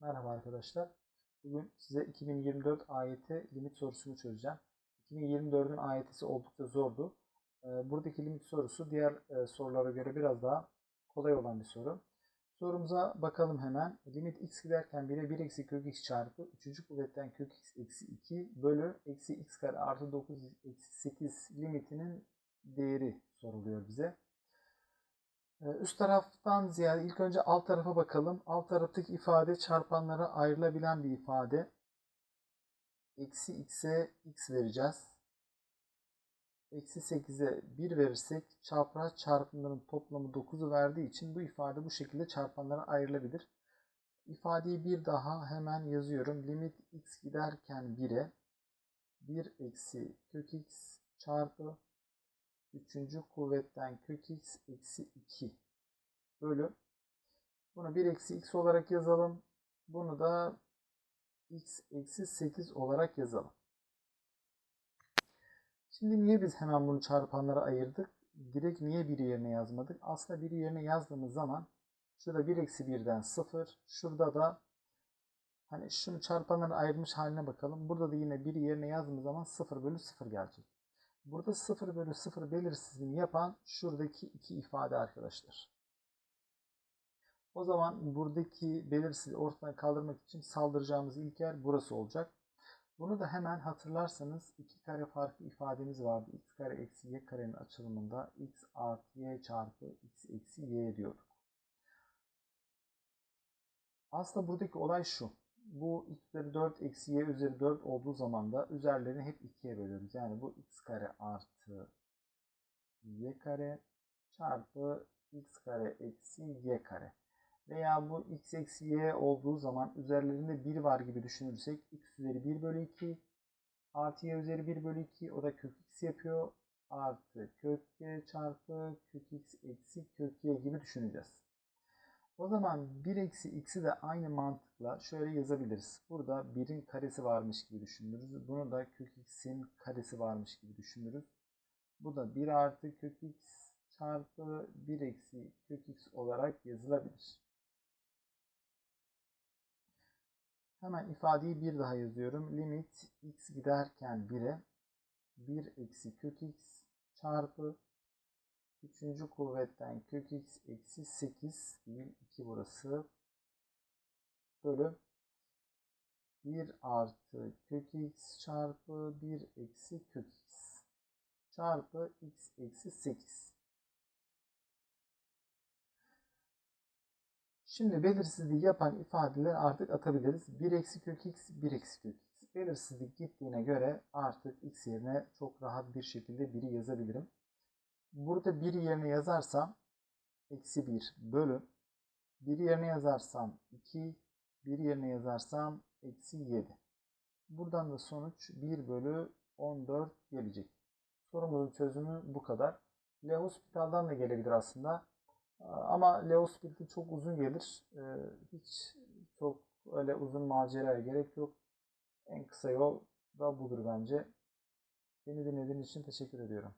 Merhaba arkadaşlar. Bugün size 2024 AYT limit sorusunu çözeceğim. 2024'ün AYT'si oldukça zordu. Ee, Buradaki limit sorusu diğer e, sorulara göre biraz daha kolay olan bir soru. Sorumuza bakalım hemen. Limit x giderken 1'e 1 eksi kök x çarpı 3. kuvvetten kök x eksi 2 bölü eksi x kare artı 9 eksi 8 limitinin değeri soruluyor bize. Ee, Üst taraftan ziyade ilk önce alt tarafa bakalım. Alt taraftaki ifade çarpanlara ayrılabilen bir ifade. Eksi x'e x vereceğiz. Eksi 8'e 1 verirsek çapraz çarpımların toplamı 9'u verdiği için bu ifade bu şekilde çarpanlara ayrılabilir. İfadeyi bir daha hemen yazıyorum. Limit x giderken 1'e 1 eksi kök x çarpı Üçüncü kuvvetten kök x eksi 2 bölü. Bunu 1 eksi x olarak yazalım. Bunu da x eksi 8 olarak yazalım. Şimdi niye biz hemen bunu çarpanlara ayırdık? Direkt niye biri yerine yazmadık? Aslında biri yerine yazdığımız zaman şurada 1 eksi 1'den 0. Şurada da hani şunu çarpanlara ayırmış haline bakalım. Burada da yine biri yerine yazdığımız zaman 0 bölü 0 gelecek. Burada 0 bölü 0 belirsizliğini yapan şuradaki iki ifade arkadaşlar. O zaman buradaki belirsizliği ortadan kaldırmak için saldıracağımız ilk yer burası olacak. Bunu da hemen hatırlarsanız iki kare farklı ifademiz vardı. x kare eksi y karenin açılımında x artı y çarpı x eksi y diyorduk. Aslında buradaki olay şu bu x üzeri 4 eksi y üzeri 4 olduğu zaman da üzerlerini hep 2'ye bölüyoruz. Yani bu x kare artı y kare çarpı x kare eksi y kare. Veya bu x eksi y olduğu zaman üzerlerinde 1 var gibi düşünürsek x üzeri 1 bölü 2 artı y üzeri 1 bölü 2 o da kök x yapıyor. Artı kök y çarpı kök x eksi kök y gibi düşüneceğiz. O zaman 1 eksi x'i de aynı mantıkla şöyle yazabiliriz. Burada 1'in karesi varmış gibi düşünürüz. Bunu da kök x'in karesi varmış gibi düşünürüz. Bu da 1 artı kök x çarpı 1 eksi kök x olarak yazılabilir. Hemen ifadeyi bir daha yazıyorum. Limit x giderken 1'e 1 eksi kök x çarpı Üçüncü kuvvetten kök x eksi 8 değil 2 burası bölü 1 artı kök x çarpı 1 eksi kök x çarpı x eksi 8. Şimdi belirsizliği yapan ifadeleri artık atabiliriz. 1 eksi kök x, 1 eksi kök x. Belirsizlik gittiğine göre artık x yerine çok rahat bir şekilde 1'i yazabilirim. Burada 1 yerine yazarsam eksi 1 bölü 1 yerine yazarsam 2 1 yerine yazarsam eksi 7. Buradan da sonuç 1 bölü 14 gelecek. Sorumuzun çözümü bu kadar. Le Hospital'dan da gelebilir aslında. Ama Le Hospital çok uzun gelir. Ee, hiç çok öyle uzun maceraya gerek yok. En kısa yol da budur bence. Beni dinlediğiniz için teşekkür ediyorum.